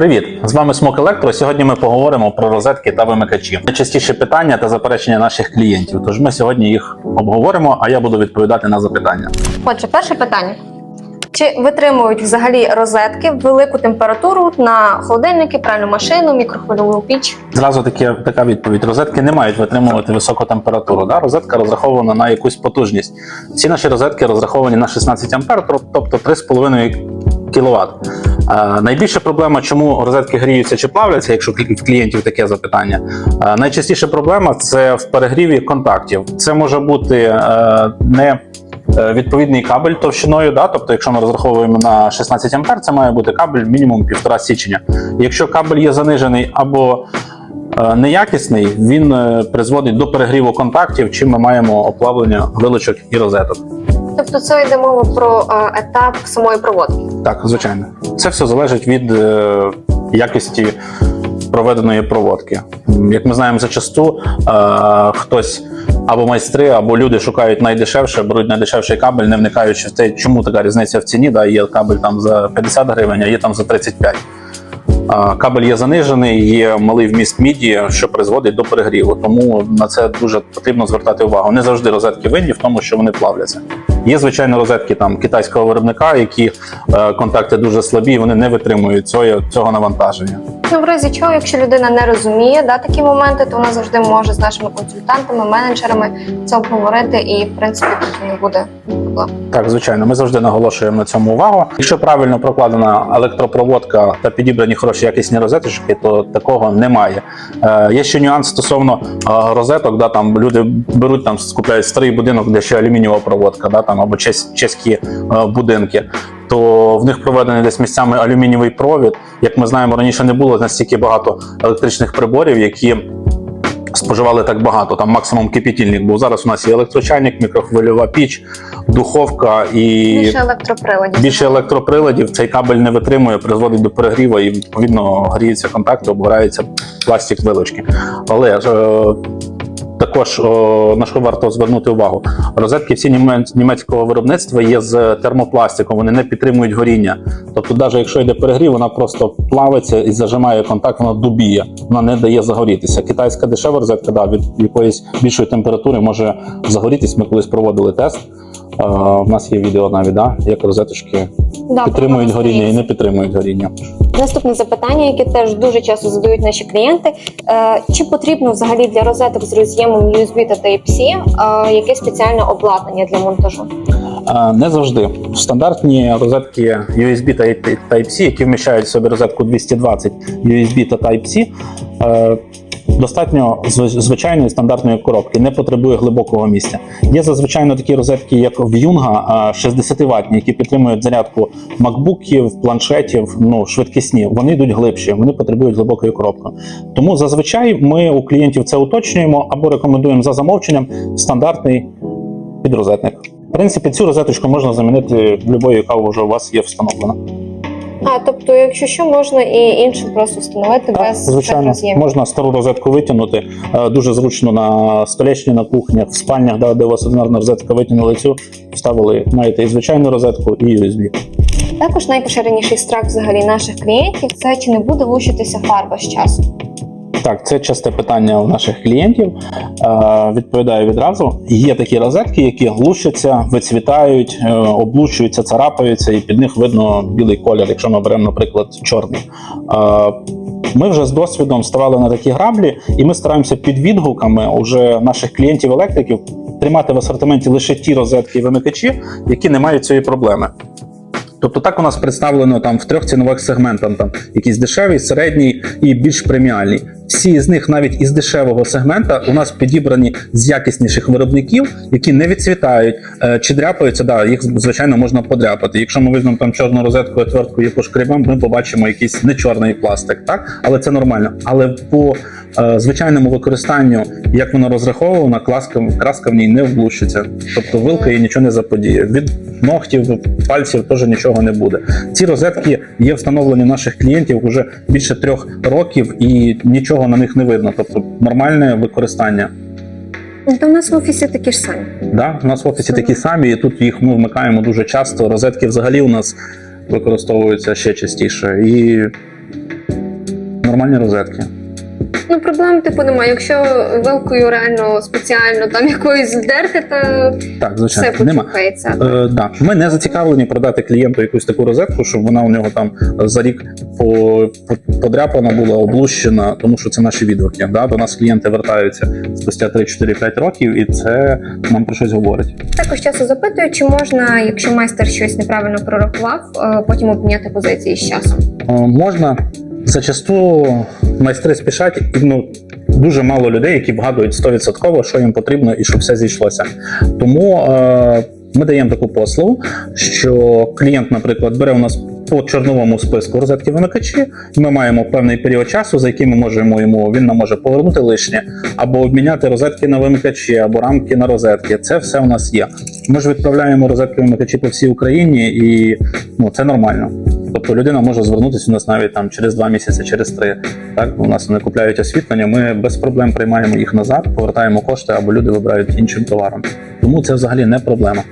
Привіт! З вами Смок Електро. Сьогодні ми поговоримо про розетки та вимикачі. Найчастіші питання та заперечення наших клієнтів. Тож ми сьогодні їх обговоримо, а я буду відповідати на запитання. Отже, перше питання. Чи витримують взагалі розетки велику температуру на холодильники, пральну машину, мікрохвильову піч? Зразу таке, така відповідь: розетки не мають витримувати високу температуру. Да? Розетка розрахована на якусь потужність. Всі наші розетки розраховані на 16 ампер, тобто 3,5 кВт. Е, найбільша проблема, чому розетки гріються чи плавляться, якщо в клієнтів таке запитання. Е, найчастіша проблема це в перегріві контактів. Це може бути е, не відповідний кабель товщиною, да? тобто, якщо ми розраховуємо на 16 ампер, це має бути кабель мінімум 1,5 січення. Якщо кабель є занижений або неякісний, він призводить до перегріву контактів, чим ми маємо оплавлення вилочок і розеток. Тобто це йде мова про етап самої проводки. Так, звичайно, це все залежить від е, якості проведеної проводки. Як ми знаємо, зачасту е, хтось або майстри, або люди шукають найдешевше, беруть найдешевший кабель, не вникаючи в те, чому така різниця в ціні. Да, є кабель там за 50 гривень, а є там за 35. Кабель є занижений, є малий вміст міді, що призводить до перегріву. Тому на це дуже потрібно звертати увагу. Не завжди розетки винні в тому, що вони плавляться. Є звичайно розетки там китайського виробника, які е, контакти дуже слабі, вони не витримують цього, цього навантаження. Ну, в разі чого, якщо людина не розуміє да, такі моменти, то вона завжди може з нашими консультантами, менеджерами це обговорити, і в принципі тут не буде проблем. Так, звичайно, ми завжди наголошуємо на цьому увагу. Якщо правильно прокладена електропроводка та підібрані хороші якісні розеточки, то такого немає. Е, є ще нюанс стосовно е, розеток. Да, там люди беруть там, скупляють старий будинок, де ще алюмінієва проводка, да, там або чес- чеські е, будинки. То в них проведений десь місцями алюмінієвий провід. Як ми знаємо, раніше не було настільки багато електричних приборів, які споживали так багато. Там максимум кипітільник був. Зараз у нас є електрочайник, мікрохвильова піч, духовка і Більше електроприладів. більше електроприладів. Цей кабель не витримує, призводить до перегріву і відповідно гріються контакти, обгораються пластик вилочки. Але е, також на що варто звернути увагу. Розетки всі німець- німецького виробництва є з термопластиком, вони не підтримують горіння. Тобто, навіть якщо йде перегрів, вона просто плавиться і зажимає контакт, вона дубіє, вона не дає загорітися. Китайська дешева розетка да, від якоїсь більшої температури може загорітись. Ми колись проводили тест. У нас є відео навіть, да, як розеточки Да, підтримують горіння і не підтримують горіння. Наступне запитання, яке теж дуже часто задають наші клієнти: Е, чи потрібно взагалі для розеток з роз'ємом USB та Type-C е, якесь спеціальне обладнання для монтажу? Е, Не завжди. Стандартні розетки USB та Type-C, які вміщають в собі розетку 220 USB та Type-C, достатньо звичайної стандартної коробки, не потребує глибокого місця. Є зазвичай такі розетки, як в Юнга, 60 ватні, які підтримують зарядку макбуків, планшетів, ну швидкісні. Вони йдуть глибші, вони потребують глибокої коробки. Тому зазвичай ми у клієнтів це уточнюємо або рекомендуємо за замовченням стандартний підрозетник. В принципі, цю розеточку можна замінити любою, яка вже у вас є встановлена. А тобто, якщо що, можна і іншу просто встановити Так, без звичайно, можна стару розетку витягнути. Е, Дуже зручно на столешні, на кухнях, в спальнях, да, де у вас одинарна розетка, витягнули цю, вставили, маєте і звичайну розетку, і USB. Також найпоширеніший страх взагалі наших клієнтів це чи не буде лущитися фарба з часу. Так, це часте питання у наших клієнтів. Е, відповідаю відразу. Є такі розетки, які глушаться, вицвітають, е, облучуються, царапаються, і під них видно білий колір, якщо ми беремо, наприклад, чорний. Е, ми вже з досвідом ставали на такі граблі, і ми стараємося під відгуками уже наших клієнтів-електриків тримати в асортименті лише ті розетки і вимикачі, які не мають цієї проблеми. Тобто так у нас представлено там в трьох цінових сегментах: там якийсь дешевий, середній і більш преміальний. Всі з них, навіть із дешевого сегмента, у нас підібрані з якісніших виробників, які не відцвітають е, чи дряпаються. Да, їх звичайно можна подряпати. Якщо ми візьмемо там чорну розетку, отвертку і пошкребемо, ми побачимо якийсь не чорний пластик, так але це нормально. Але по е, звичайному використанню, як вона розрахована, краска, краска в ній не влущиться. Тобто вилка їй нічого не заподіє. Від ногтів, пальців теж нічого не буде. Ці розетки є встановлені наших клієнтів вже більше трьох років і нічого на них не видно. Тобто нормальне використання. То у нас в офісі такі ж самі. Да, у нас в офісі такі самі, і тут їх ми вмикаємо дуже часто. Розетки взагалі у нас використовуються ще частіше. І нормальні розетки. Ну, проблем типу немає. Якщо вилкою реально спеціально там якоюсь вдерти, то Так, все звичайно, нема. почухається. Е, да. Ми не зацікавлені продати клієнту якусь таку розетку, щоб вона у нього там за рік по, по- подряпана була, облущена, тому що це наші відгуки. Да? До нас клієнти вертаються спустя 3-4-5 років, і це нам про щось говорить. Також часто запитую, чи можна, якщо майстер щось неправильно прорахував, е, потім обміняти позиції з часом. Е, Можна зачасту майстри спішать, ну дуже мало людей, які вгадують 100%, що їм потрібно і щоб все зійшлося. Тому е, ми даємо таку послугу, що клієнт, наприклад, бере у нас по чорновому списку розетки вимикачі, ми маємо певний період часу, за який ми можемо йому він нам може повернути лишнє, або обміняти розетки на вимикачі, або рамки на розетки. Це все у нас є. Ми ж відправляємо розетки вимикачі по всій Україні, і ну це нормально. Тобто людина може звернутися у нас навіть там через два місяці, через три. Так у нас вони купляють освітлення. Ми без проблем приймаємо їх назад, повертаємо кошти, або люди вибирають іншим товаром. Тому це взагалі не проблема.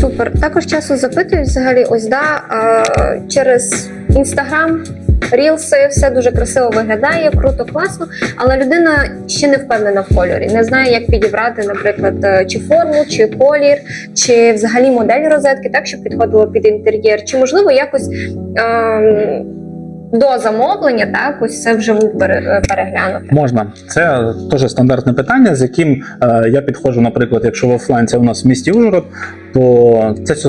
Супер. Також часто запитують взагалі, ось да а, через інстаграм. Рілси, все дуже красиво виглядає, круто, класно, але людина ще не впевнена в кольорі, не знає, як підібрати, наприклад, е, чи форму, чи колір, чи взагалі модель розетки, так щоб підходило під інтер'єр, чи можливо якось ем, до замовлення, так ось це вживу пере- переглянути. Можна, це теж стандартне питання, з яким е, я підходжу, наприклад, якщо в офлайн у нас в місті Ужгород, то це все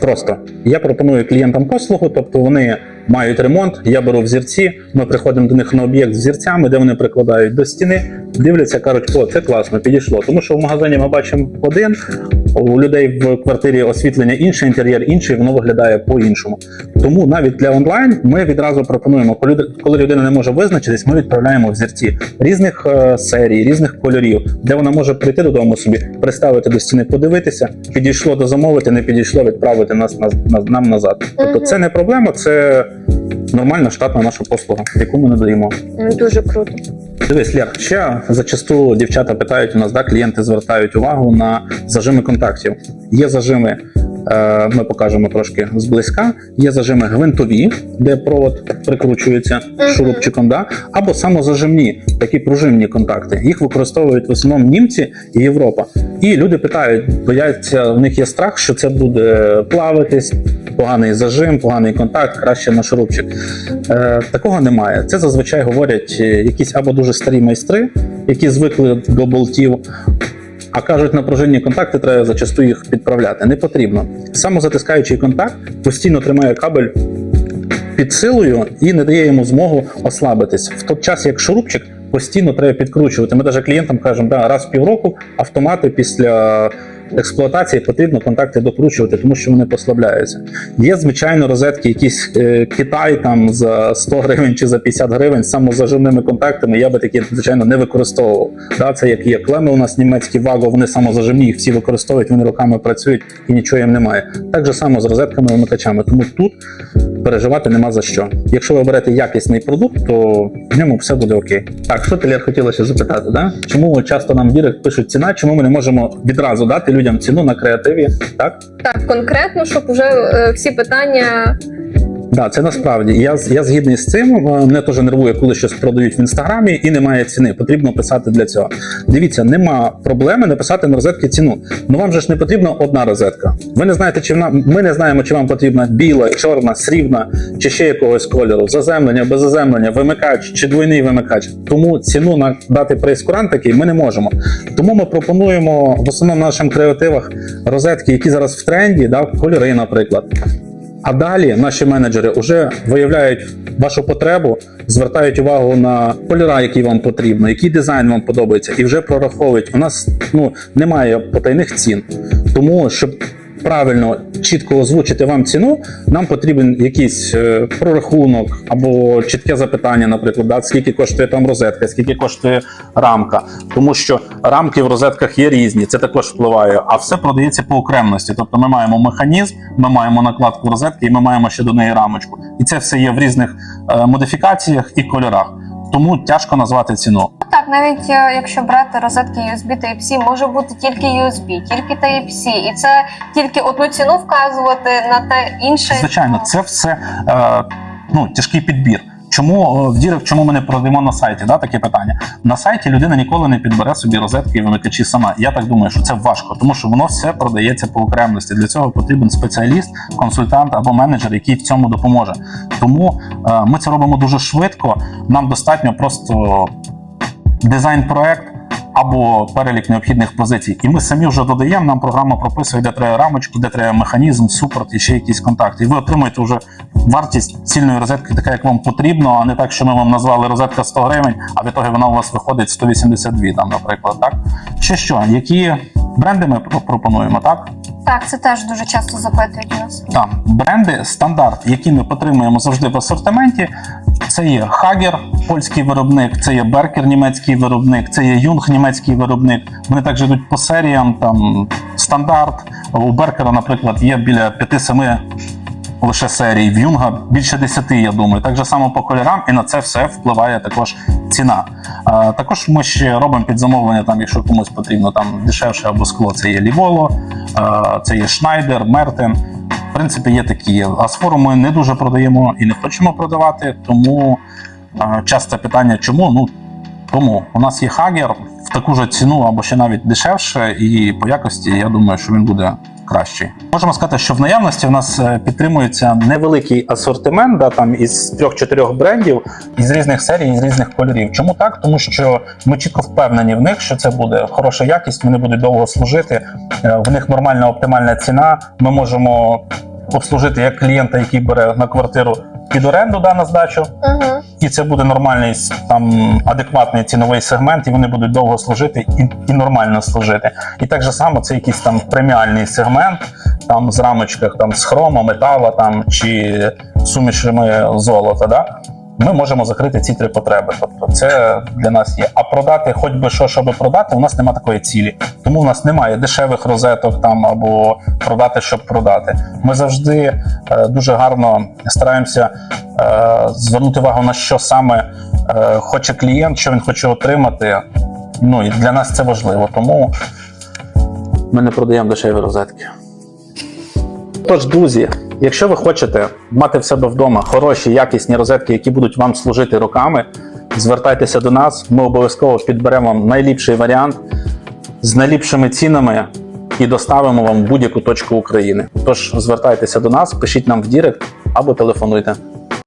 просто. Я пропоную клієнтам послугу, тобто вони мають ремонт, я беру взірці, ми приходимо до них на об'єкт з взірцями, де вони прикладають до стіни, дивляться, кажуть, о, це класно, підійшло. Тому що в магазині ми бачимо один, у людей в квартирі освітлення інший, інтер'єр інший, воно виглядає по-іншому. Тому навіть для онлайн ми відразу пропонуємо, коли людина не може визначитись, ми відправляємо взірці різних е, серій, різних кольорів, де вона може прийти додому собі, приставити до стіни, подивитися, підійшло до замовити, не підійшло, відправити нас на, на- нам назад. Тобто це не проблема, це нормальна штатна наша послуга, яку ми надаємо. Дуже круто. Дивись, Лєр, ще зачасту дівчата питають у нас, да, клієнти звертають увагу на зажими контактів. Є зажими, ми покажемо трошки зблизька. Є зажими гвинтові, де провод прикручується шурупчиком, да, або самозажимні, такі пружинні контакти. Їх використовують в основному німці і Європа. І люди питають, бояться, в них є страх, що це буде плавитись, поганий зажим, поганий контакт, краще на шурупчик. Е, такого немає. Це зазвичай говорять е, якісь або дуже старі майстри, які звикли до болтів. А кажуть, напружинні контакти треба зачасту їх підправляти. Не потрібно. Самозатискаючий контакт постійно тримає кабель під силою і не дає йому змогу ослабитись. В той час, як шурупчик, постійно треба підкручувати. Ми навіть клієнтам кажемо, да, раз в півроку автомати після експлуатації потрібно контакти докручувати, тому що вони послабляються. Є, звичайно, розетки, якісь е, Китай там за 100 гривень чи за 50 гривень самозажимними контактами. Я би такі, звичайно, не використовував. Да, це як є клеми у нас німецькі ваго, вони самозажимні, їх всі використовують, вони роками працюють і нічого їм немає. Так же само з розетками вимикачами. Тому тут переживати нема за що. Якщо ви берете якісний продукт, то в ньому все буде окей. Так, що ти хотілося запитати? Да? Чому часто нам в дірект пишуть ціна? Чому ми не можемо відразу дати людям ціну на креативі? Так, Так, конкретно, щоб вже е, всі питання да, це насправді. Я, я згідний з цим. Мене теж нервує, коли щось продають в інстаграмі і немає ціни. Потрібно писати для цього. Дивіться, нема проблеми написати на розетки ціну. Ну вам же ж не потрібна одна розетка. Ви не знаєте, чи вона ми не знаємо, чи вам потрібна біла, чорна, срібна, чи ще якогось кольору, заземлення, без заземлення, вимикач чи двойний вимикач. Тому ціну на дати прейскурант такий ми не можемо. Тому ми пропонуємо в основному в наших креативах розетки, які зараз в тренді, да, кольори, наприклад. А далі наші менеджери вже виявляють вашу потребу, звертають увагу на кольора, які вам потрібно, який дизайн вам подобається, і вже прораховують. У нас ну немає потайних цін. Тому щоб правильно чітко озвучити вам ціну, нам потрібен якийсь е, прорахунок або чітке запитання, наприклад, да, скільки коштує там розетка, скільки коштує рамка. Тому що рамки в розетках є різні, це також впливає. А все продається по окремості. Тобто ми маємо механізм, ми маємо накладку розетки, і ми маємо ще до неї рамочку. І це все є в різних е, модифікаціях і кольорах. Тому тяжко назвати ціну. так, навіть е, якщо брати розетки USB Type-C, може бути тільки USB, тільки Type-C, і це тільки одну ціну вказувати на те інше. Звичайно, це все е, ну, тяжкий підбір. Чому е, в дірах, чому ми не продаємо на сайті? Да, таке питання. На сайті людина ніколи не підбере собі розетки і вимикачі сама. Я так думаю, що це важко, тому що воно все продається по окремості. Для цього потрібен спеціаліст, консультант або менеджер, який в цьому допоможе. Тому е, ми це робимо дуже швидко. Нам достатньо просто дизайн-проект. Або перелік необхідних позицій, і ми самі вже додаємо. Нам програма прописує, де треба рамочку, де треба механізм, супорт і ще якісь контакти. І ви отримуєте вже вартість цільної розетки, така як вам потрібно, а не так, що ми вам назвали розетка 100 гривень, а в ітогі вона у вас виходить 182, там, наприклад. Так ще що, які бренди ми пропонуємо, так? Так, це теж дуже часто запитують нас. Так, бренди стандарт, які ми підтримуємо завжди в асортименті. Це є Хагер, польський виробник, це є Беркер, німецький виробник, це є Юнг, німецький виробник. Вони також йдуть по серіям. Там стандарт. У Беркера, наприклад, є біля 5-7 лише серій. В Юнга більше 10, я думаю. Так же само по кольорам, і на це все впливає також ціна. А, також ми ще робимо під замовлення, там, якщо комусь потрібно там дешевше або скло, це є Ліволо, це є Шнайдер, Мертен. В принципі, є такі. А сфору ми не дуже продаємо і не хочемо продавати, тому а, часте питання, чому? Ну тому у нас є Хагер в таку ж ціну або ще навіть дешевше, і по якості я думаю, що він буде кращий. Можемо сказати, що в наявності в нас е, підтримується невеликий асортимент, да, там із трьох-чотирьох брендів із різних серій, із різних кольорів. Чому так? Тому що ми чітко впевнені в них, що це буде хороша якість, вони будуть довго служити. е, В них нормальна оптимальна ціна. Ми можемо обслужити як клієнта, який бере на квартиру під оренду да, на здачу, Угу. і це буде нормальний там адекватний ціновий сегмент, і вони будуть довго служити і, і нормально служити. І так же само це якийсь там преміальний сегмент, там з рамочках там з хрома, метала там чи сумішами золота. Да? Ми можемо закрити ці три потреби. Тобто, це для нас є. А продати, хоч би що, щоб продати, у нас немає такої цілі. Тому у нас немає дешевих розеток там або продати, щоб продати. Ми завжди е, дуже гарно стараємося е, звернути увагу на що саме е, хоче клієнт, що він хоче отримати. Ну і для нас це важливо. Тому ми не продаємо дешеві розетки. Тож, друзі, якщо ви хочете мати в себе вдома хороші, якісні розетки, які будуть вам служити роками, звертайтеся до нас. Ми обов'язково підберемо вам найліпший варіант з найліпшими цінами і доставимо вам в будь-яку точку України. Тож звертайтеся до нас, пишіть нам в Дірект або телефонуйте.